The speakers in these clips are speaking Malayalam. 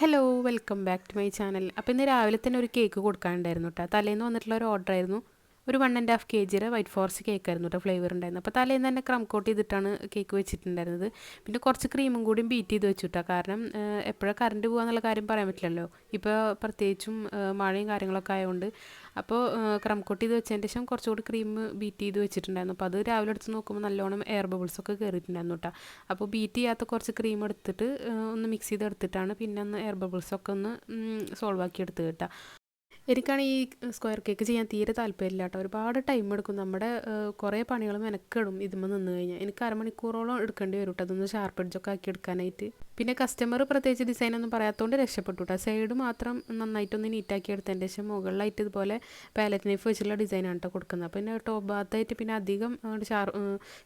Hello welcome back to my channel അപ്പോൾ ഇന്ന് രാവിലെ തന്നെ ഒരു കേക്ക് കൊടുക്കാനുണ്ടായിരുന്നു കേട്ടോ തലേന്ന് വന്നിട്ടുള്ള ഒരു ഓർഡർ ആയിരുന്നു. ഒരു വൺ ആൻഡ് ഹാഫ് കെ ജിയുടെ വൈറ്റ് ഫോറസ്റ്റ് കേക്ക് ആയിരുന്നു കേട്ടോ ഫ്ലേവർ ഉണ്ടായിരുന്നത്. അപ്പോൾ തലേന്ന് തന്നെ ക്രം കോട്ട് ചെയ്തിട്ടാണ് കേക്ക് വെച്ചിട്ടുണ്ടായിരുന്നത്. പിന്നെ കുറച്ച് ക്രീമും കൂടി ബീറ്റ് ചെയ്ത് വെച്ചു കേട്ടോ കാരണം എപ്പോഴാണ് കറണ്ട് പോകുക കാര്യം പറയാൻ പറ്റില്ലല്ലോ. ഇപ്പോൾ പ്രത്യേകിച്ചും മഴയും കാര്യങ്ങളൊക്കെ ആയതുകൊണ്ട് അപ്പോൾ ക്രം കോട്ട് ചെയ്ത് വെച്ചതിന് ശേഷം കുറച്ചുകൂടി ക്രീം ബീറ്റ് ചെയ്ത് വെച്ചിട്ടുണ്ടായിരുന്നു. അപ്പോൾ അത് രാവിലെ എടുത്ത് നോക്കുമ്പോൾ നല്ലോണം എയർ ബബിൾസ് ഒക്കെ കയറിയിട്ടുണ്ടായിരുന്നു കേട്ടോ അപ്പോൾ ബീറ്റ് ചെയ്യാത്ത കുറച്ച് ക്രീം എടുത്തിട്ട് ഒന്ന് മിക്സ് ചെയ്ത് എടുത്തിട്ടാണ് പിന്നെ ഒന്ന് എയർ ബബിൾസ് ഒക്കെ ഒന്ന് സോൾവ് ആക്കി എടുത്ത് കേട്ടോ എനിക്കാണ് ഈ സ്ക്വയർ കേക്ക് ചെയ്യാൻ തീരെ താല്പര്യമില്ല കേട്ടോ ഒരുപാട് ടൈം എടുക്കും. നമ്മുടെ കുറേ പണികൾ മെനക്കെടും ഇതുമ്പോൾ നിന്ന് കഴിഞ്ഞാൽ. എനിക്ക് അരമണിക്കൂറോളം എടുക്കേണ്ടി വരും കേട്ടോ അതൊന്ന് ഷാർപ്പ് എഡ്ജൊക്കെ ആക്കി എടുക്കാനായിട്ട്. പിന്നെ കസ്റ്റമർ പ്രത്യേകിച്ച് ഡിസൈൻ ഒന്നും പറയാത്തതുകൊണ്ട് രക്ഷപ്പെട്ടു കേട്ടോ സൈഡ് മാത്രം നന്നായിട്ടൊന്ന് നീറ്റാക്കി എടുത്തതിന്റെ ശേഷം മുകളിലായിട്ട് ഇതുപോലെ പാലറ്റ് നൈഫ് വെച്ചുള്ള ഡിസൈനാണ് കേട്ടോ കൊടുക്കുന്നത്. പിന്നെ ടോപ്പ് ഭാഗത്തായിട്ട് പിന്നെ അധികം ഷാർ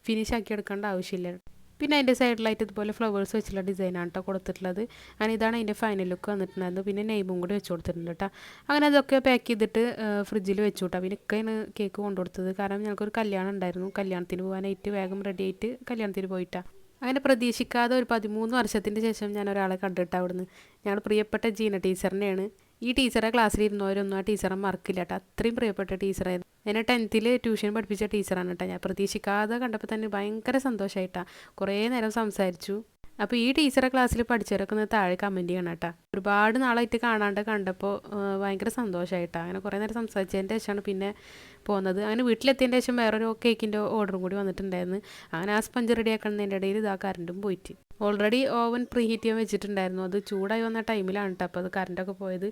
ഫിനിഷ് ആക്കി എടുക്കേണ്ട ആവശ്യമില്ല. പിന്നെ അതിന്റെ സൈഡിലായിട്ട് ഇതുപോലെ ഫ്ലവേഴ്സ് വെച്ചുള്ള ഡിസൈനാണ് കേട്ടോ കൊടുത്തിട്ടുള്ളത്. അങ്ങനെ ഇതാണ് അതിന്റെ ഫൈനൽ ലുക്ക് വന്നിട്ടുണ്ടായിരുന്നു പിന്നെ നെയ്മും കൂടി വെച്ച് കൊടുത്തിട്ടുണ്ട് കേട്ടോ അങ്ങനെ അതൊക്കെ പാക്ക് ചെയ്തിട്ട് ഫ്രിഡ്ജിൽ വെച്ചു കേട്ടോ പിന്നെ ഒക്കെയാണ് കേക്ക് കൊണ്ടുകൊടുത്തത് കാരണം ഞങ്ങൾക്കൊരു കല്യാണം ഉണ്ടായിരുന്നു. കല്യാണത്തിന് പോകാനായിട്ട് വേഗം റെഡി ആയിട്ട് കല്യാണത്തിന് പോയിട്ടാണ് അങ്ങനെ പ്രതീക്ഷിക്കാതെ ഒരു പതിമൂന്ന് വർഷത്തിന് ശേഷം ഞാൻ ഒരാളെ കണ്ടിട്ട് അവിടുന്ന്. ഞങ്ങളുടെ പ്രിയപ്പെട്ട ജീന ടീച്ചറിനെയാണ് ഈ ടീച്ചറെ ക്ലാസ്സിലിരുന്നവരൊന്നും ആ ടീച്ചറെ മറക്കില്ല കേട്ടോ അത്രയും പ്രിയപ്പെട്ട ടീച്ചറായിരുന്നു എന്നെ ടെൻത്തിൽ ട്യൂഷൻ പഠിപ്പിച്ച ടീച്ചറാണ് കേട്ടോ ഞാൻ പ്രതീക്ഷിക്കാതെ കണ്ടപ്പോൾ തന്നെ ഭയങ്കര സന്തോഷമായിട്ടാണ് കുറേ നേരം സംസാരിച്ചു. അപ്പോൾ ഈ ടീച്ചറെ ക്ലാസ്സിൽ പഠിച്ചവരൊക്കെ ഒന്ന് താഴെ കമന്റ് ചെയ്യണം കേട്ടോ ഒരുപാട് നാളായിട്ട് കാണാണ്ട് കണ്ടപ്പോൾ ഭയങ്കര സന്തോഷമായിട്ടാണ് അങ്ങനെ കുറേ നേരം സംസാരിച്ചതിന്റെ ശേഷമാണ് പിന്നെ പോകുന്നത് അങ്ങനെ വീട്ടിലെത്തിയതിന്റെ ശേഷം വേറൊരു കേക്കിന്റെ ഓർഡറും കൂടി വന്നിട്ടുണ്ടായിരുന്നു. അങ്ങനെ ആ സ്പഞ്ച് റെഡി ആക്കുന്നതിന്റെ ഇടയിൽ ഇതാ കറണ്ടും പോയിട്ട്. ഓൾറെഡി ഓവൻ പ്രീഹീറ്റ് ചെയ്യാൻ വെച്ചിട്ടുണ്ടായിരുന്നു. അത് ചൂടായി വന്ന ടൈമിലാണ് കേട്ടോ അപ്പോൾ അത് കറണ്ടൊക്കെ പോയത്.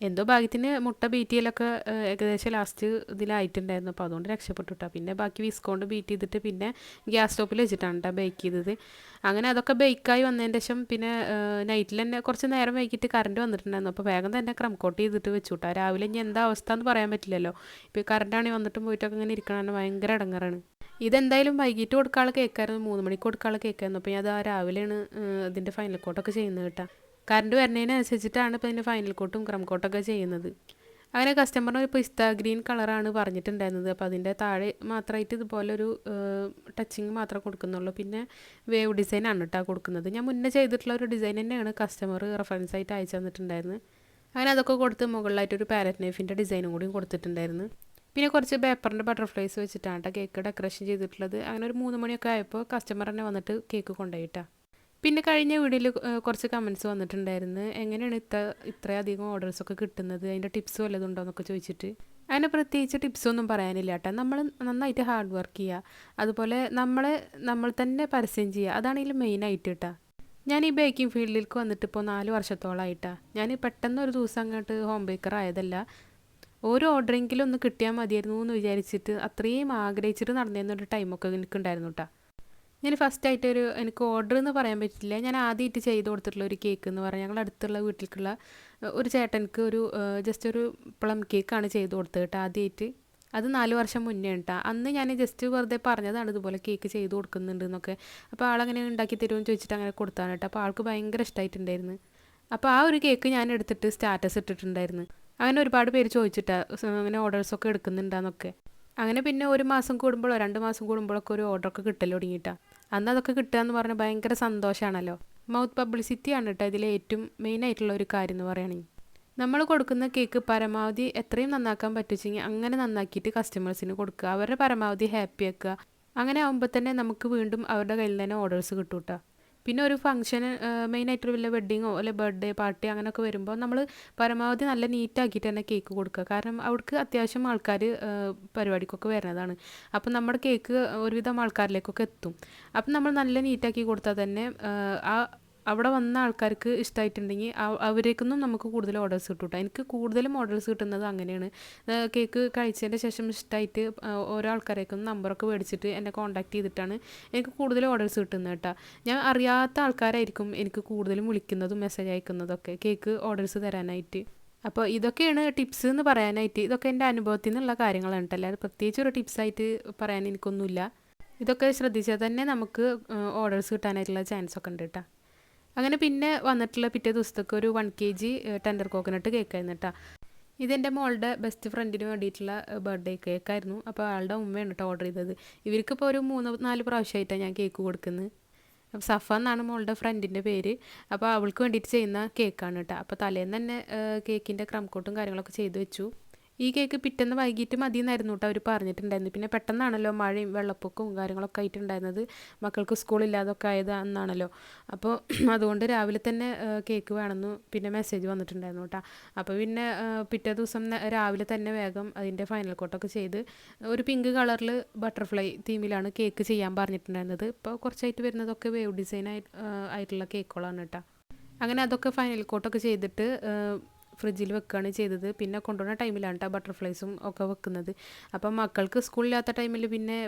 എന്തോ ഭാഗ്യത്തിന് മുട്ട ബീറ്റ് ചെയ്യലൊക്കെ ഏകദേശം ലാസ്റ്റ് ഇതിലായിട്ടുണ്ടായിരുന്നു. അപ്പോൾ അതുകൊണ്ട് രക്ഷപ്പെട്ടു കേട്ടോ പിന്നെ ബാക്കി വിസ്കോണ്ട് ബീറ്റ് ചെയ്തിട്ട് പിന്നെ ഗ്യാസ് സ്റ്റോപ്പിൽ വെച്ചിട്ടാണ് കേട്ടോ ബേക്ക് ചെയ്തത്. അങ്ങനെ അതൊക്കെ ബേക്കായി വന്നതിന് ശേഷം പിന്നെ നൈറ്റിൽ തന്നെ കുറച്ച് നേരം വൈകിട്ട് കറണ്ട് വന്നിട്ടുണ്ടായിരുന്നു. അപ്പോൾ വേഗം തന്നെ ക്രം കോട്ട് ചെയ്തിട്ട് വെച്ചു രാവിലെ ഇനി എന്താ അവസ്ഥ എന്ന് പറയാൻ പറ്റില്ലല്ലോ. ഇപ്പോൾ കറണ്ടാണെങ്കിൽ വന്നിട്ടും പോയിട്ടൊക്കെ ഇങ്ങനെ ഇരിക്കണമെന്ന് ഭയങ്കര ഇടങ്ങറാണ്. ഇതെന്തായാലും വൈകിട്ട് കൊടുക്കാനുള്ള കേൾക്കായിരുന്നു മൂന്ന് മണിക്ക് കൊടുക്കാനുള്ള കേൾക്കായിരുന്നു അപ്പോൾ ഞാൻ അത് ആ രാവിലെയാണ് ഇതിന്റെ ഫൈനൽ കോട്ടൊക്കെ ചെയ്യുന്നത് കേട്ടോ. കറണ്ട് വരുന്നതിനനുസരിച്ചിട്ടാണ് ഇപ്പോൾ ഇതിന്റെ ഫൈനൽ കോട്ടും ക്രം കോട്ടൊക്കെ ചെയ്യുന്നത്. അങ്ങനെ കസ്റ്റമറിന് ഒരു പിസ്ത ഗ്രീൻ കളറാണ് പറഞ്ഞിട്ടുണ്ടായിരുന്നത്. അപ്പോൾ അതിന്റെ താഴെ മാത്രമായിട്ട് ഇതുപോലെ ഒരു ടച്ചിങ് മാത്രമേ കൊടുക്കുന്നുള്ളൂ. പിന്നെ വേവ് ഡിസൈനാണ് കേട്ടോ കൊടുക്കുന്നത്. ഞാൻ മുന്നേ ചെയ്തിട്ടുള്ള ഒരു ഡിസൈൻ തന്നെയാണ് കസ്റ്റമർ റെഫറൻസ് ആയിട്ട് അയച്ചു തന്നിട്ടുണ്ടായിരുന്നത്. അങ്ങനെ അതൊക്കെ കൊടുത്ത് മുകളിലായിട്ട് ഒരു പാരറ്റ് നൈഫിന്റെ ഡിസൈനും കൂടി കൊടുത്തിട്ടുണ്ടായിരുന്നു. പിന്നെ കുറച്ച് പേപ്പറിന്റെ ബട്ടർഫ്ലൈസ് വെച്ചിട്ടാണ് കേക്ക് ഡെക്കറേഷൻ ചെയ്തിട്ടുള്ളത്. അങ്ങനെ ഒരു മൂന്ന് മണിയൊക്കെ ആയപ്പോൾ കസ്റ്റമർ തന്നെ വന്നിട്ട് കേക്ക് കൊണ്ടുപോയിട്ടാണ് പിന്നെ കഴിഞ്ഞ വീഡിയോയിൽ കുറച്ച് കമൻസ് വന്നിട്ടുണ്ടായിരുന്നു. എങ്ങനെയാണ് ഇത്ര ഇത്രയധികം ഓർഡേഴ്സ് ഒക്കെ കിട്ടുന്നത്? അതിന്റെ ടിപ്സ് വല്ലതും ഉണ്ടോ എന്നൊക്കെ ചോദിച്ചിട്ട്. അതിന് പ്രത്യേകിച്ച് ടിപ്സൊന്നും പറയാനില്ല കേട്ടോ. നമ്മൾ നന്നായിട്ട് ഹാർഡ് വർക്ക് ചെയ്യുക. അതുപോലെ നമ്മളെ നമ്മൾ തന്നെ പരസ്യം ചെയ്യുക. അതാണെങ്കിലും മെയിനായിട്ട് കേട്ടോ. ഞാൻ ഈ ബേക്കിംഗ് ഫീൽഡിലേക്ക് വന്നിട്ട് ഇപ്പോൾ നാല് വർഷത്തോളമായിട്ടാണ് ഞാൻ പെട്ടെന്ന് ഒരു ദിവസം അങ്ങോട്ട് ഹോം ബേക്കർ ആയതല്ല. ഓരോ ഓർഡറെങ്കിലും ഒന്ന് കിട്ടിയാൽ മതിയായിരുന്നു എന്ന് വിചാരിച്ചിട്ട് അത്രയും ആഗ്രഹിച്ചിട്ട് നടന്നിരുന്നൊരു ടൈമൊക്കെ എനിക്കുണ്ടായിരുന്നു കേട്ടോ. ഞാൻ ഫസ്റ്റ് ആയിട്ട് ഒരു എനിക്ക് ഓർഡർ എന്ന് പറയാൻ പറ്റില്ല. ഞാൻ ആദ്യമായിട്ട് ചെയ്ത് കൊടുത്തിട്ടുള്ള ഒരു കേക്ക് എന്ന് പറഞ്ഞാൽ ഞങ്ങൾ അടുത്തുള്ള വീട്ടിലേക്കുള്ള ഒരു ചേട്ടൻക്ക് ഒരു ജസ്റ്റ് ഒരു പ്ലം കേക്കാണ് ചെയ്ത് കൊടുത്തത് കേട്ടോ ആദ്യമായിട്ട് അത് നാല് വർഷം മുന്നേ കേട്ടോ അന്ന് ഞാൻ ജസ്റ്റ് വെറുതെ പറഞ്ഞതാണ് ഇതുപോലെ കേക്ക് ചെയ്ത് കൊടുക്കുന്നുണ്ട് എന്നൊക്കെ. അപ്പോൾ ആളങ്ങനെ ഉണ്ടാക്കി തരുമെന്ന് ചോദിച്ചിട്ട് അങ്ങനെ കൊടുത്താണ് കേട്ടോ അപ്പോൾ ആൾക്ക് ഭയങ്കര ഇഷ്ടമായിട്ടുണ്ടായിരുന്നു അപ്പോൾ ആ ഒരു കേക്ക് ഞാൻ എടുത്തിട്ട് സ്റ്റാറ്റസ് ഇട്ടിട്ടുണ്ടായിരുന്നു. അങ്ങനെ ഒരുപാട് പേര് ചോദിച്ചിട്ടാണ് അങ്ങനെ ഓർഡേഴ്സൊക്കെ എടുക്കുന്നുണ്ടാന്നൊക്കെ. അങ്ങനെ പിന്നെ ഒരു മാസം കൂടുമ്പോഴോ രണ്ട് മാസം കൂടുമ്പോഴൊക്കെ ഒരു ഓർഡറൊക്കെ കിട്ടൽ തുടങ്ങിയിട്ടാണ് അന്ന് അതൊക്കെ കിട്ടുക എന്ന് പറഞ്ഞാൽ ഭയങ്കര സന്തോഷമാണല്ലോ മൗത്ത് പബ്ലിസിറ്റിയാണ് കേട്ടോ ഇതിലെ ഏറ്റവും മെയിൻ ആയിട്ടുള്ള ഒരു കാര്യം എന്ന് പറയുകയാണെങ്കിൽ നമ്മൾ കൊടുക്കുന്ന കേക്ക് പരമാവധി എത്രയും നന്നാക്കാൻ പറ്റുവെച്ചെങ്കിൽ അങ്ങനെ നന്നാക്കിയിട്ട് കസ്റ്റമേഴ്സിന് കൊടുക്കുക. അവരുടെ പരമാവധി ഹാപ്പി ആക്കുക. അങ്ങനെ ആകുമ്പോൾ തന്നെ നമുക്ക് വീണ്ടും അവരുടെ കയ്യിൽ തന്നെ ഓർഡേഴ്സ് കിട്ടും കേട്ടോ പിന്നെ ഒരു ഫംഗ്ഷന് മെയിനായിട്ട് വല്ല വെഡ്ഡിങ്ങോ അല്ലെ ബർത്ത്ഡേ പാർട്ടി അങ്ങനെയൊക്കെ വരുമ്പോൾ നമ്മൾ പരമാവധി നല്ല നീറ്റാക്കിയിട്ട് തന്നെ കേക്ക് കൊടുക്കുക. കാരണം അവർക്ക് അത്യാവശ്യം ആൾക്കാർ പരിപാടിക്കൊക്കെ വരുന്നതാണ്. അപ്പം നമ്മുടെ കേക്ക് ഒരുവിധം ആൾക്കാരിലേക്കൊക്കെ എത്തും. അപ്പം നമ്മൾ നല്ല നീറ്റാക്കി കൊടുത്താൽ തന്നെ ആ അവിടെ വന്ന ആൾക്കാർക്ക് ഇഷ്ടമായിട്ടുണ്ടെങ്കിൽ അവരേക്കൊന്നും നമുക്ക് കൂടുതൽ ഓർഡേഴ്സ് കിട്ടും കേട്ടോ എനിക്ക് കൂടുതലും ഓർഡേഴ്സ് കിട്ടുന്നത് അങ്ങനെയാണ്. കേക്ക് കഴിച്ചതിന്റെ ശേഷം ഇഷ്ടമായിട്ട് ഓരോ ആൾക്കാരേക്കൊന്നും നമ്പറൊക്കെ മേടിച്ചിട്ട് എന്നെ കോൺടാക്ട് ചെയ്തിട്ടാണ് എനിക്ക് കൂടുതൽ ഓർഡേഴ്സ് കിട്ടുന്നത് കേട്ടോ. ഞാൻ അറിയാത്ത ആൾക്കാരായിരിക്കും എനിക്ക് കൂടുതലും വിളിക്കുന്നതും മെസ്സേജ് അയക്കുന്നതൊക്കെ കേക്ക് ഓർഡേഴ്സ് തരാനായിട്ട്. അപ്പോൾ ഇതൊക്കെയാണ് ടിപ്സ് എന്ന് പറയാനായിട്ട്. ഇതൊക്കെ എന്റെ അനുഭവത്തിൽ നിന്നുള്ള കാര്യങ്ങളാണ് കേട്ടോ. അല്ലാതെ പ്രത്യേകിച്ച് ഒരു ടിപ്സായിട്ട് പറയാൻ എനിക്കൊന്നുമില്ല. ഇതൊക്കെ ശ്രദ്ധിച്ചാൽ തന്നെ നമുക്ക് ഓർഡേഴ്സ് കിട്ടാനായിട്ടുള്ള ചാൻസ് ഒക്കെ ഉണ്ട് കേട്ടോ. അങ്ങനെ പിന്നെ വന്നിട്ടുള്ള പിറ്റേ ദിവസത്തേക്ക് ഒരു one K G tender coconut കേക്കായിരുന്നു കേട്ടോ ഇതെന്റെ മോളുടെ ബെസ്റ്റ് ഫ്രണ്ടിന് വേണ്ടിയിട്ടുള്ള ബർത്ത്ഡേ കേക്കായിരുന്നു അപ്പോൾ ആളുടെ ഉമ്മയാണ് കേട്ടോ ഓർഡർ ചെയ്തത്. ഇവർക്കിപ്പോൾ ഒരു മൂന്ന് നാല് പ്രാവശ്യമായിട്ടാണ് ഞാൻ കേക്ക് കൊടുക്കുന്നത് അപ്പോൾ സഫ എന്നാണ് മോളുടെ ഫ്രണ്ടിന്റെ പേര്. അപ്പോൾ അവൾക്ക് വേണ്ടിയിട്ട് ചെയ്യുന്ന കേക്കാണ് കേട്ടോ അപ്പോൾ തലേന്ന് തന്നെ കേക്കിന്റെ ക്രം കോട്ടും കാര്യങ്ങളൊക്കെ ചെയ്തു വെച്ചു. ഈ കേക്ക് പിറ്റേന്ന് വൈകിട്ട് മതി എന്നായിരുന്നു കേട്ടോ അവർ പറഞ്ഞിട്ടുണ്ടായിരുന്നു പിന്നെ പെട്ടെന്നാണല്ലോ മഴയും വെള്ളപ്പൊക്കവും കാര്യങ്ങളൊക്കെ ആയിട്ടുണ്ടായിരുന്നത്. മക്കൾക്ക് സ്കൂളില്ലാതൊക്കെ ആയത് അന്നാണല്ലോ. അപ്പോൾ അതുകൊണ്ട് രാവിലെ തന്നെ കേക്ക് വേണമെന്ന് പിന്നെ മെസ്സേജ് വന്നിട്ടുണ്ടായിരുന്നു കേട്ടോ അപ്പോൾ പിന്നെ പിറ്റേ ദിവസം രാവിലെ തന്നെ വേഗം അതിന്റെ ഫൈനൽ കോട്ടൊക്കെ ചെയ്ത് ഒരു പിങ്ക് കളറിൽ ബട്ടർഫ്ലൈ തീമിലാണ് കേക്ക് ചെയ്യാൻ പറഞ്ഞിട്ടുണ്ടായിരുന്നത്. ഇപ്പോൾ കുറച്ചായിട്ട് വരുന്നതൊക്കെ വേവ് ഡിസൈൻ ആയിട്ടുള്ള കേക്കുകളാണ് കേട്ടോ അങ്ങനെ അതൊക്കെ ഫൈനൽ കോട്ടൊക്കെ ചെയ്തിട്ട് ഫ്രിഡ്ജിൽ വെക്കുകയാണ് ചെയ്തത്. പിന്നെ കൊണ്ടുവന്ന ടൈമിലാണ് കേട്ടോ ബട്ടർഫ്ലൈസും ഒക്കെ വെക്കുന്നത്. അപ്പം മക്കൾക്ക് സ്കൂളില്ലാത്ത ടൈമിൽ പിന്നെ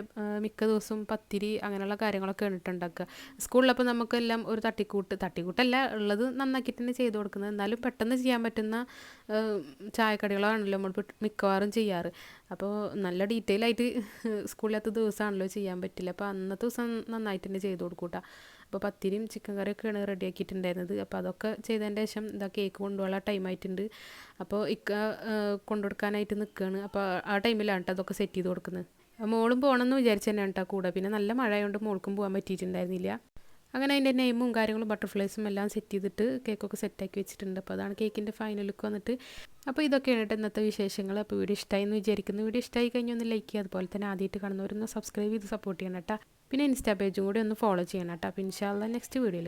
മിക്ക ദിവസവും പത്തിരി അങ്ങനെയുള്ള കാര്യങ്ങളൊക്കെ ഇട്ടുണ്ടാക്കുക സ്കൂളിലപ്പോൾ നമുക്കെല്ലാം ഒരു തട്ടിക്കൂട്ട് തട്ടിക്കൂട്ടല്ല ഉള്ളത് നന്നാക്കിയിട്ട് തന്നെ ചെയ്ത് കൊടുക്കുന്നത്. എന്നാലും പെട്ടെന്ന് ചെയ്യാൻ പറ്റുന്ന ചായക്കടികളാണല്ലോ നമ്മൾ മിക്കവാറും ചെയ്യാറ്. അപ്പോൾ നല്ല ഡീറ്റെയിൽ ആയിട്ട് സ്കൂളിലത്തെ ദിവസമാണല്ലോ ചെയ്യാൻ പറ്റില്ല. അപ്പോൾ അന്നത്തെ ദിവസം നന്നായിട്ട് തന്നെ ചെയ്ത് കൊടുക്കൂട്ടാ. അപ്പോൾ പത്തിരിയും ചിക്കൻ കറിയൊക്കെയാണ് റെഡിയാക്കിയിട്ടുണ്ടായിരുന്നത് അപ്പോൾ അതൊക്കെ ചെയ്തതിന്റെ ശേഷം ഇതാ കേക്ക് കൊണ്ടുപോകാൻ ടൈം ആയിട്ടുണ്ട്. അപ്പോൾ ഇക്ക കൊണ്ടുകൊടുക്കാനായിട്ട് നിൽക്കുകയാണ് അപ്പോൾ ആ ടൈമിലാണ് കേട്ടോ അതൊക്കെ സെറ്റ് ചെയ്ത് കൊടുക്കുന്നത്. മോളും പോകണമെന്ന് വിചാരിച്ചു തന്നെയാണ് കേട്ടോ കൂടെ. പിന്നെ നല്ല മഴ ആയതുകൊണ്ട് മോൾക്കും പോകാൻ പറ്റിയിട്ടുണ്ടായിരുന്നില്ല. അങ്ങനെ അതിന്റെ നെയിമും കാര്യങ്ങളും ബട്ടർഫ്ലൈസും എല്ലാം സെറ്റ് ചെയ്തിട്ട് കേക്കൊക്കെ സെറ്റാക്കി വെച്ചിട്ടുണ്ട്. അപ്പോൾ അതാണ് കേക്കിന്റെ ഫൈനൽ ലുക്ക് വന്നിട്ട്. അപ്പോൾ ഇതൊക്കെയാണ് കേട്ടോ ഇന്നത്തെ വിശേഷങ്ങൾ. അപ്പോൾ വീഡിയോ ഇഷ്ടമായി എന്ന് വിചാരിക്കുന്നു. വീഡിയോ ഇഷ്ടമായി കഴിഞ്ഞാൽ ഒന്ന് ലൈക്ക് ചെയ്യുക. അതുപോലെ തന്നെ ആദ്യമായിട്ട് കാണുന്നവരൊന്ന് സബ്സ്ക്രൈബ് ചെയ്ത് സപ്പോർട്ട് ചെയ്യണം കേട്ടോ പിന്നെ ഇൻസ്റ്റാ പേജും കൂടി ഒന്ന് ഫോളോ ചെയ്യണം കേട്ടോ. അപ്പോൾ ഇൻഷാല്ല നെക്സ്റ്റ് വീഡിയോയിൽ